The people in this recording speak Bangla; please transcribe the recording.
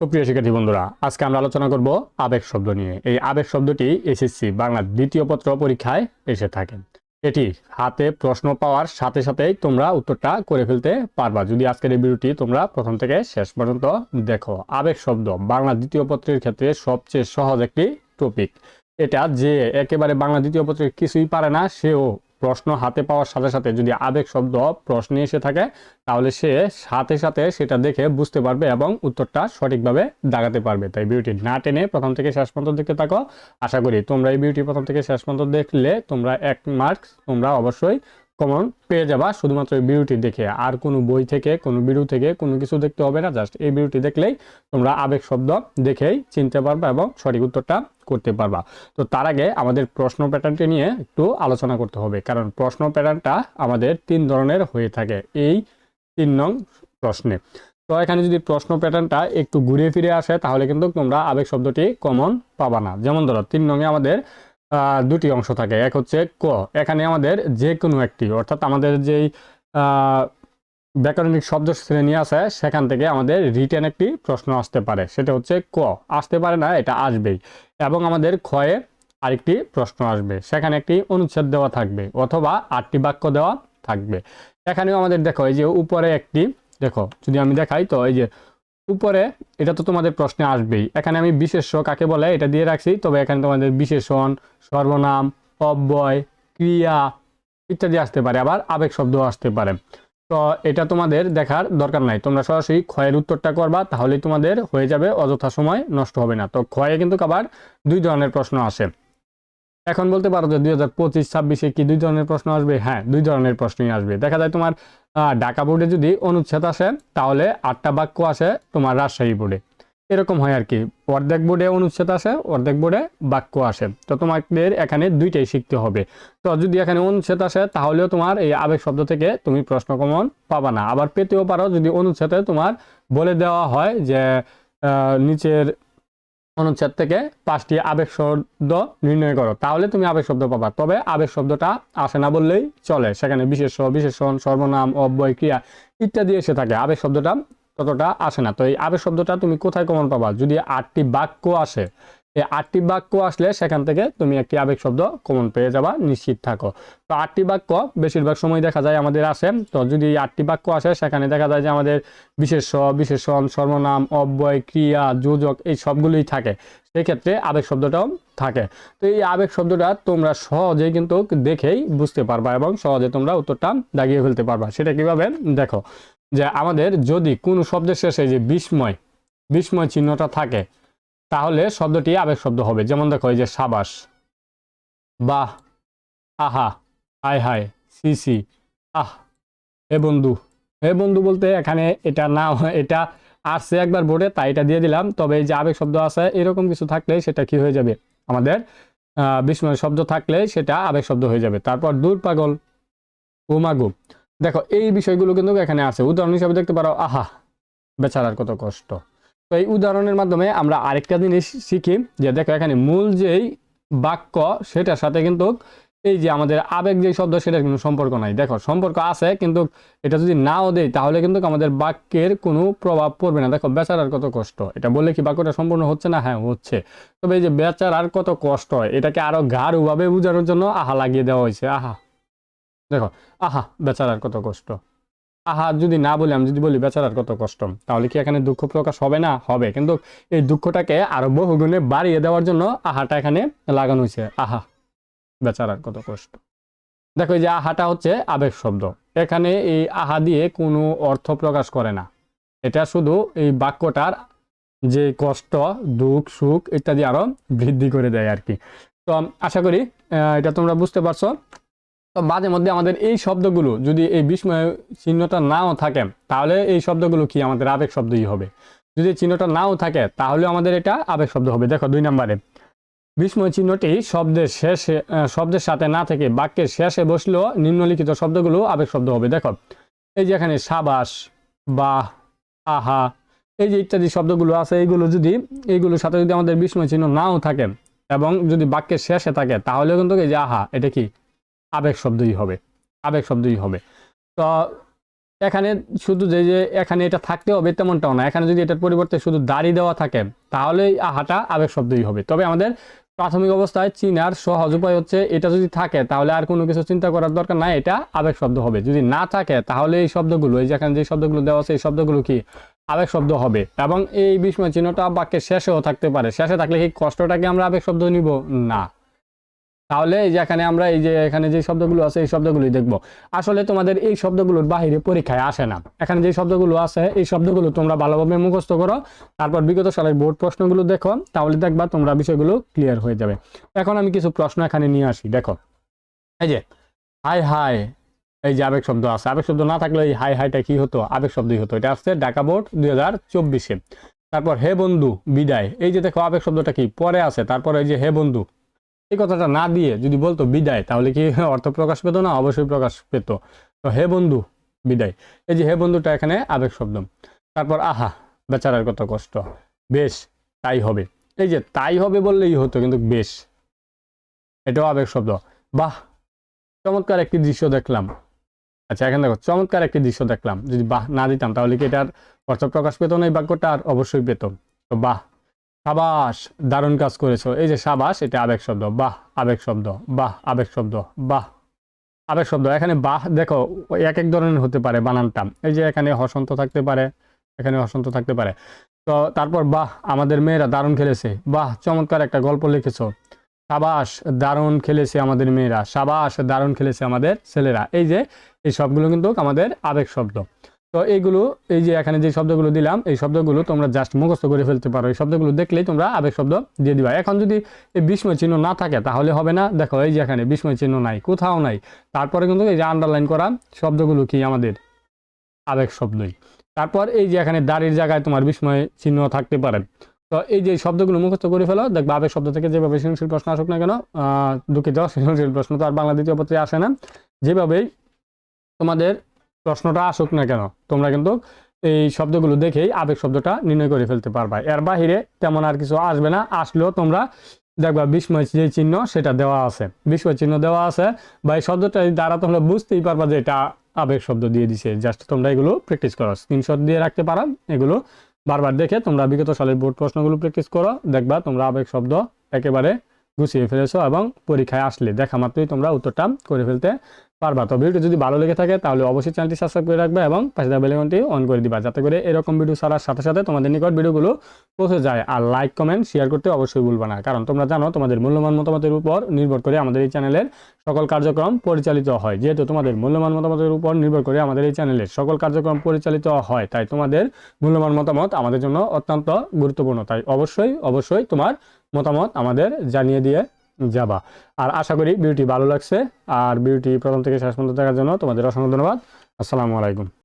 প্রিয় শিক্ষার্থী বন্ধুরা, আজকে আমরা আলোচনা করব আবেগ শব্দ নিয়ে। এই আবেগ শব্দটি এসএসসি বাংলা দ্বিতীয় পত্র পরীক্ষায় এসে থাকে। এটি হাতে প্রশ্ন পাওয়ার সাথে সাথেই তোমরা উত্তরটা করে ফেলতে পারবা। যদি আজকের এই ভিডিওটি তোমরা প্রথম থেকে শেষ পর্যন্ত দেখো, আবেগ শব্দ বাংলা দ্বিতীয় পত্রের ক্ষেত্রে সবচেয়ে সহজ একটি টপিক এটা যে একেবারে বাংলা দ্বিতীয় পত্রের কিছুই পারে না, সেও প্রশ্ন হাতে পাওয়ার সাথে সাথে যদি আবেগ শব্দ প্রশ্নে এসে থাকে, তাহলে সে সাথে সাথে সেটা দেখে বুঝতে পারবে এবং উত্তরটা সঠিকভাবে দাগাতে পারবে। তাই বিউটি না টেনে প্রথম থেকে শেষ পর্যন্ত দেখতে থাকো। আশা করি তোমরা এই বিউটি প্রথম থেকে শেষ পর্যন্ত দেখলে তোমরা এক মার্কস তোমরা অবশ্যই কমন পেয়ে যাবা শুধুমাত্র এই ভিডিওটি দেখে। আর কোনো বই থেকে, কোনো ভিডিও থেকে কোনো কিছু দেখতে হবে না, জাস্ট এই ভিডিওটি দেখলেই তোমরা আবেগ শব্দ দেখেই চিনতে পারবা এবং সঠিক উত্তরটা করতে পারবা। তো তার আগে আমাদের প্রশ্ন প্যাটার্নটি নিয়ে একটু আলোচনা করতে হবে, কারণ প্রশ্ন প্যাটার্নটা আমাদের তিন ধরনের হয়ে থাকে এই তিন নং প্রশ্নে। তো এখানে যদি প্রশ্ন প্যাটার্নটা একটু ঘুরে ফিরে আসে, তাহলে কিন্তু তোমরা আবেগ শব্দটি কমন পাবা না। যেমন ধরো, তিন নঙে আমাদের দুটি অংশ থাকে। এক হচ্ছে ক। এখানে আমাদের যে কোনো একটি, অর্থাৎ আমাদের যেই ব্যাকরণিক শব্দ শ্রেণি আছে, সেখান থেকে আমাদের রিটেন একটি প্রশ্ন আসতে পারে। সেটা হচ্ছে ক। আসতে পারে না, এটা আসবেই। এবং আমাদের ক্ষয়ে আরেকটি প্রশ্ন আসবে। সেখানে একটি অনুচ্ছেদ দেওয়া থাকবে, অথবা আটটি বাক্য দেওয়া থাকবে। এখানেও আমাদের দেখো, এই যে উপরে একটি, দেখো, যদি আমি দেখাই, তো এই যে উপরে, এটা তো তোমাদের প্রশ্নে আসবেই। এখানে আমি বিশেষ্য কাকে বলে? এটা দিয়ে রাখছি, তবে এখানে তোমাদের বিশেষণ, সর্বনাম, অব্যয়, ক্রিয়া ইত্যাদি আসতে পারে, আবার আবেগ শব্দ আসতে পারে। তো এটা তোমাদের দেখার দরকার নাই। তোমরা সরাসরি ক্ষয়ের উত্তরটা করবা, তাহলেই তোমাদের হয়ে যাবে, অযথা সময় নষ্ট হবে না। তো ক্ষয়ে কিন্তু আবার দুই ধরনের প্রশ্ন আসে। এখন বলতে পারো যে দুই হাজার পঁচিশ, ছাব্বিশে কি দুই ধরনের প্রশ্ন আসবে? হ্যাঁ দুই ধরনের প্রশ্নই আসবে। দেখা যায় তোমার ঢাকা বোর্ডে যদি অনুচ্ছেদ আসে, তাহলে আটটা বাক্য আসে তোমার রাজশাহী বোর্ডে। এরকম হয় আর কি। অর্ধেক বোর্ডে অনুচ্ছেদ আসে, অর্ধেক বোর্ডে বাক্য আসে। তো তোমাদের এখানে দুইটাই শিখতে হবে। তো যদি এখানে অনুচ্ছেদ আসে, তাহলেও তোমার এই আবেগ শব্দ থেকে তুমি প্রশ্ন কমন পাবা না। আবার পেতেও পারো যদি অনুচ্ছেদে তোমার বলে দেওয়া হয় যে নিচের অনুচ্ছেদ থেকে পাঁচটি আবেগ শব্দ নির্ণয় করো। তাহলে তুমি আবেগ শব্দ পাবা। তবে আবেগ শব্দটা আসে না বললেই চলে। সেখানে বিশেষ বিশেষণ, সর্বনাম, অব্যয়, ক্রিয়া ইত্যাদি এসে থাকে। আবেগ শব্দটা ততটা আসে না। তো এই আবেগ শব্দটা তুমি কোথায় কমন পাবা? যদি আটটি বাক্য আসে এই আটটি বাক্য আসলে সেখান থেকে তুমি একটি আবেগ শব্দ কমন পেয়ে যাবা, নিশ্চিত থাকো। তো আটটি বাক্য, বেশিরভাগ সময় দেখা যায় আমাদের আসে। তো যদি আটটি বাক্য আসে, সেখানে দেখা যায় যে আমাদের বিশেষ বিশেষণ, সর্বনাম, অব্যয়, ক্রিয়া, যোজক এই সবগুলোই থাকে। সেক্ষেত্রে আবেগ শব্দটাও থাকে। তো এই আবেগ শব্দটা তোমরা সহজেই কিন্তু দেখেই বুঝতে পারবা এবং সহজে তোমরা উত্তরটা দাগিয়ে ফেলতে পারবা। সেটা কীভাবে? দেখো, যে আমাদের যদি কোনো শব্দের শেষে যে বিস্ময় বিস্ময় চিহ্নটা থাকে তাহলে শব্দটি আবেগ শব্দ হবে। যেমন দেখো, এই যে সাবাস। বাহ! আহা! হায় হায়! C C. আহ! হে বন্ধু। হে বন্ধু বলতে এখানে এটা না, এটা আসছে একবার বোর্ডে, তাই এটা দিয়ে দিলাম। তবে এই যে আবেগ শব্দ আছে, এরকম কিছু থাকলে সেটা কি হয়ে যাবে? আমাদের বিস্ময় শব্দ থাকলে সেটা আবেগ শব্দ হয়ে যাবে। তারপর দূর পাগল। ও মাগু দেখো, এই বিষয়গুলো কিন্তু এখানে আছে। উদাহরণ হিসাবে দেখতে পারো, আহা! বেচারার কত কষ্ট। তো এই উদাহরণের মাধ্যমে আমরা আরেকটা জিনিস শিখি, যে দেখো এখানে মূল যেই বাক্য, সেটার সাথে কিন্তু এই যে আমাদের আবেগ যে শব্দ, সেটার কিন্তু সম্পর্ক নাই। দেখো, সম্পর্ক আছে, কিন্তু এটা যদি নাও দেই, তাহলে কিন্তু আমাদের বাক্যের কোনো প্রভাব পড়বে না। দেখো, বেচারার কত কষ্ট। এটা বললে কি বাক্যটা সম্পূর্ণ হচ্ছে না? হ্যাঁ হচ্ছে। তবে এই যে বেচারার কত কষ্ট হয় এটাকে আরও গাঢ়ভাবে বোঝানোর জন্য আহা লাগিয়ে দেওয়া হয়েছে। আহা। দেখো, আহা, বেচারার কত কষ্ট। আহা, যদি না বলি, আমি যদি বলি বেচারার কত কষ্ট তাহলে কি এখানে দুঃখ প্রকাশ হবে না? হবে। কিন্তু এই দুঃখটাকে আরও বহুগুণে বাড়িয়ে দেওয়ার জন্য আহাটা এখানে লাগানো হয়েছে। আহা, বেচারার কত কষ্ট। দেখো, এই যে আহাটা হচ্ছে আবেগ শব্দ। এখানে এই আহা দিয়ে কোনো অর্থ প্রকাশ করে না। এটা শুধু এই বাক্যটার যে কষ্ট, দুঃখ, সুখ ইত্যাদি আরও বৃদ্ধি করে দেয় আর কি। তো, আশা করি এটা তোমরা বুঝতে পারছ। তো মাঝে মধ্যে আমাদের এই শব্দগুলো যদি এই বিস্ময় চিহ্নটা নাও থাকে, তাহলে এই শব্দগুলো কি আমাদের আবেগ শব্দই হবে? যদি চিহ্নটা নাও থাকে, তাহলে আমাদের এটা আবেগ শব্দ হবে। দেখো, দুই নম্বরে, বিস্ময় চিহ্নটি শব্দের শেষে শব্দের সাথে না থেকে বাক্যের শেষে বসলেও নিম্নলিখিত শব্দগুলো আবেগ শব্দ হবে। দেখো, এই যে এখানে সাবাস বা আহা, এই যে ইত্যাদি শব্দগুলো আছে, এইগুলো যদি, এইগুলোর সাথে যদি আমাদের বিস্ময় চিহ্ন নাও থাকে এবং যদি বাক্যের শেষে থাকে, তাহলেও কিন্তু এই যে আহা, এটা কি? আবেগ শব্দই হবে, আবেগ শব্দই হবে। তো এখানে শুধু যে যে এখানে এটা থাকতে হবে তেমনটাও না। এখানে যদি এটার পরিবর্তে শুধু দাড়ি দেওয়া থাকে, তাহলে এই আহাটা আবেগ শব্দই হবে। তবে আমাদের প্রাথমিক অবস্থায় চিনার সহজ উপায় হচ্ছে, এটা যদি থাকে, তাহলে আর কোনো কিছু চিন্তা করার দরকার নাই, এটা আবেগ শব্দ হবে। যদি না থাকে, তাহলে এই শব্দগুলো, এই যেখানে যে শব্দগুলো দেওয়া আছে, এই শব্দগুলো কি আবেগ শব্দ হবে? এবং এই বিস্ময় চিহ্নটা বাক্যের শেষেও থাকতে পারে। শেষে থাকলে কি কষ্টটাকে আমরা আবেগ শব্দ নিব? না। তাহলে এই যে এখানে আমরা এই যে এখানে যে শব্দগুলো আছে, এই শব্দগুলোই দেখব। আসলে তোমাদের এই শব্দগুলোর বাহিরে পরীক্ষায় আসে না। এখানে যে শব্দগুলো আছে, এই শব্দগুলো তোমরা ভালোভাবে মুখস্থ করো। তারপর বিগত সালের বোর্ড প্রশ্নগুলো দেখো। তাহলে দেখবা তোমরা বিষয়গুলো ক্লিয়ার হয়ে যাবে। এখন আমি কিছু প্রশ্ন এখানে নিয়ে আসি, দেখো। এই যে, হাই হাই, এই যে আবেগ শব্দ আছে। আবেগ শব্দ না থাকলে এই হাই, হাইটা কি হতো? আবেগ শব্দই হতো। এটা আসছে ঢাকা বোর্ড দুই হাজার চব্বিশে। তারপর হে বন্ধু, বিদায়। এই যে দেখো, আবেগ শব্দটা কি? পরে আছে। তারপর এই যে হে বন্ধু এই কথাটা না দিয়ে যদি বলতো বিদায়, তাহলে কি অর্থ প্রকাশ পেত না? অবশ্যই প্রকাশ পেত। তো হে বন্ধু, বিদায়। এই যে হে বন্ধুটা এখানে আবেগ শব্দ। তারপর আহা, বেচারার কত কষ্ট। বেশ, তাই হবে। এই যে তাই হবে বললেই হতো, কিন্তু বেশ। এটাও আবেগ শব্দ। বাহ, চমৎকার একটি দৃশ্য দেখলাম। আচ্ছা এখানে দেখো, চমৎকার একটি দৃশ্য দেখলাম। যদি বাহ না দিতাম, তাহলে কি এটার অর্থ প্রকাশ পেত না? এই বাক্যটা আর অবশ্যই পেত। তো বাহ সাবাস, দারুণ কাজ করেছ। এই যে সাবাস, এটা আবেগ শব্দ। বাহ, আবেগ শব্দ। বাহ, আবেগ শব্দ। বাহ, আবেগ শব্দ। এখানে বাহ, দেখো, এক এক ধরনের হতে পারে বানানটা। এই যে এখানে হসন্ত থাকতে পারে, এখানে হসন্ত থাকতে পারে। তো তারপর, বাহ, আমাদের মেয়েরা দারুণ খেলেছে। বাহ, চমৎকার একটা গল্প লিখেছো। সাবাস, দারুণ খেলেছে আমাদের মেয়েরা। সাবাস, দারুণ খেলেছে আমাদের ছেলেরা। এই যে, এই সবগুলো কিন্তু আমাদের আবেগ শব্দ। তো এইগুলো, এই যে এখানে যে শব্দগুলো দিলাম, এই শব্দগুলো তোমরা জাস্ট মুখস্থ করে ফেলতে পারো। এই শব্দগুলো দেখলেই তোমরা আবেগ শব্দ দিয়ে দিবা। এখন যদি এই বিস্ময় চিহ্ন না থাকে, তাহলে হবে না। দেখো, এই যে এখানে বিস্ময় চিহ্ন নাই, কোথাও নাই। তারপরে কিন্তু এই যে আন্ডারলাইন করা, শব্দগুলো কি আমাদের? আবেগ শব্দই। তারপর এই যে এখানে দাড়ির জায়গায় তোমার বিস্ময় চিহ্ন থাকতে পারে। তো এই যে শব্দগুলো মুখস্থ করে ফেলো, দেখবা আবেগ শব্দ থেকে যেভাবে সৃজনশীল প্রশ্ন আসুক না কেন দুঃখিত, সৃজনশীল প্রশ্ন তো আর বাংলা দ্বিতীয় পত্রে আসে না। যেভাবেই তোমাদের প্রশ্নটা আসুক না কেন, তোমরা কিন্তু এই শব্দগুলো দেখেই আবেগ শব্দটা নির্ণয় করে ফেলতে পারবা। এর বাহিরে তেমন আর কিছু আসবে না, আসলেও তোমরা দেখবা বিস্ময় যে চিহ্ন সেটা দেওয়া আছে। বিস্ময় চিহ্ন দেওয়া আছে বা এই শব্দটা দ্বারা তোমরা বুঝতেই পারবা যে এটা আবেগ শব্দ দিয়ে দিছে, জাস্ট তোমরা এগুলো প্র্যাকটিস করো, স্ক্রিনশট দিয়ে রাখতে পারো, এগুলো বারবার দেখে তোমরা বিগত সালের বোর্ড প্রশ্নগুলো প্র্যাকটিস করো, দেখবা তোমরা আবেগ শব্দ একেবারে গুছিয়ে ফেলেছো এবং পরীক্ষায় আসলে, দেখা মাত্রই তোমরা উত্তরটা করে ফেলতে পারবা। তো ভিডিও যদি ভালো লেগে থাকে, তাহলে অবশ্যই চ্যানেলটি সাবস্ক্রাইব করে রাখবে এবং পাশে থাকা বেলাইকনটি অন করে দিবা। যাতে করে এরকম ভিডিও ছাড়ার সাথে সাথে তোমাদের নিকট ভিডিওগুলো পৌঁছে যায়। আর লাইক কমেন্ট শেয়ার করতে অবশ্যই ভুলবা না। কারণ তোমরা জানো, তোমাদের মূল্যবান মতামতের উপর নির্ভর করে আমাদের এই চ্যানেলের সকল কার্যক্রম পরিচালিত হয়। যেহেতু তোমাদের মূল্যবান মতামতের উপর নির্ভর করে আমাদের এই চ্যানেলের সকল কার্যক্রম পরিচালিত হয়, তাই তোমাদের মূল্যবান মতামত আমাদের জন্য অত্যন্ত গুরুত্বপূর্ণ। তাই অবশ্যই অবশ্যই তোমার মতামত আমাদের জানিয়ে দিয়ে যাবা। আর আশা করি ভিডিওটি ভালো লাগছে। আর ভিডিওটি প্রথম থেকে শেষ পর্যন্ত দেখার জন্য তোমাদের অসংখ্য ধন্যবাদ। আসসালামু আলাইকুম।